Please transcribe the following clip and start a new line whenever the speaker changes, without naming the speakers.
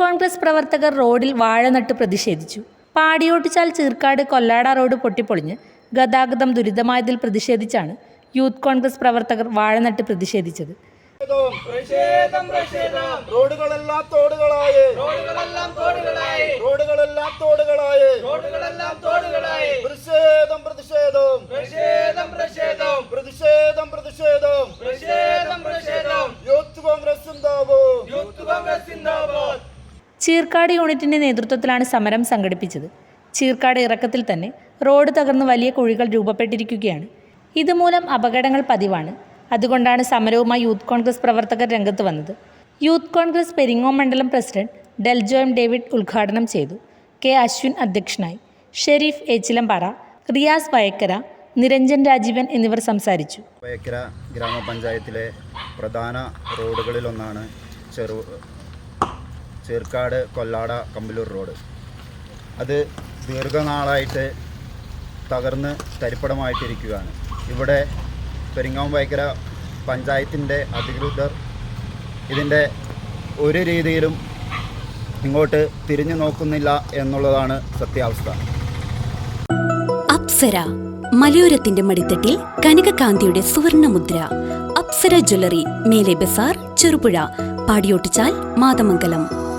കോൺഗ്രസ് പ്രവർത്തകർ റോഡിൽ വാഴ നട്ട് പ്രതിഷേധിച്ചു. പാടിയോട്ടിച്ചാൽ ചീർക്കാട് കൊല്ലാട റോഡ് പൊട്ടിപ്പൊളിഞ്ഞ് ഗതാഗതം ദുരിതമായതിൽ പ്രതിഷേധിച്ചാണ് യൂത്ത് കോൺഗ്രസ് പ്രവർത്തകർ വാഴ നട്ട് പ്രതിഷേധിച്ചത്.
പ്രതിഷേധം പ്രതിഷേധം. റോഡുകളെല്ലാം തോടുകളായി.
റോഡുകളെല്ലാം തോടുകളായി.
റോഡുകളെല്ലാം തോടുകളായി.
റോഡുകളെല്ലാം തോടുകളായി.
പ്രതിഷേധം പ്രതിഷേധം.
പ്രതിഷേധം പ്രതിഷേധം.
പ്രതിഷേധം പ്രതിഷേധം.
പ്രതിഷേധം പ്രതിഷേധം.
യൂത്ത് കോൺഗ്രസ് ഉണ്ടാവൂ
യൂത്ത് കോൺഗ്രസ് സിന്ദാബാദ്.
ചീർക്കാട് യൂണിറ്റിന്റെ നേതൃത്വത്തിലാണ് സമരം സംഘടിപ്പിച്ചത്. ചീർക്കാട് ഇറക്കത്തിൽ തന്നെ റോഡ് തകർന്ന് വലിയ കുഴികൾ രൂപപ്പെട്ടിരിക്കുകയാണ്. ഇതുമൂലം അപകടങ്ങൾ പതിവാണ്. അതുകൊണ്ടാണ് സമരവുമായി യൂത്ത് കോൺഗ്രസ് പ്രവർത്തകർ രംഗത്ത് വന്നത്. യൂത്ത് കോൺഗ്രസ് പെരിങ്ങോ മണ്ഡലം പ്രസിഡന്റ് ഡെൽജോ എം ഡേവിഡ് ഉദ്ഘാടനം ചെയ്തു. കെ അശ്വിൻ അധ്യക്ഷനായി. ഷെരീഫ് ഏച്ചിലമ്പാറ റിയാസ് വയക്കര നിരഞ്ജൻ രാജീവൻ എന്നിവർ സംസാരിച്ചു.
വയക്കര ഗ്രാമപഞ്ചായത്തിലെ പ്രധാന റോഡുകളിലൊന്നാണ് ചെറു ചേർക്കാട് കൊല്ലാട കമ്പലൂർ റോഡ്. അത് ദീർഘനാളായിട്ട് തകർന്ന് തരിപ്പടമായിട്ടിരിക്കുകയാണ്. ഇവിടെ പെരിങ്ങാവ് വൈക്കര പഞ്ചായത്തിന്റെ അധികൃതർ ഇതിന്റെ ഒരു രീതിയിലും ഇങ്ങോട്ട് തിരിഞ്ഞു നോക്കുന്നില്ല എന്നുള്ളതാണ് സത്യാവസ്ഥ.
അപ്സര മലയോരത്തിന്റെ മടിത്തട്ടിൽ കനകകാന്തിയുടെ സുവർണമുദ്ര. അപ്സര ജ്വല്ലറി മേലെ ബസാർ ചെറുപുഴ പാടിയോട്ടിച്ചാൽ മാതമംഗലം.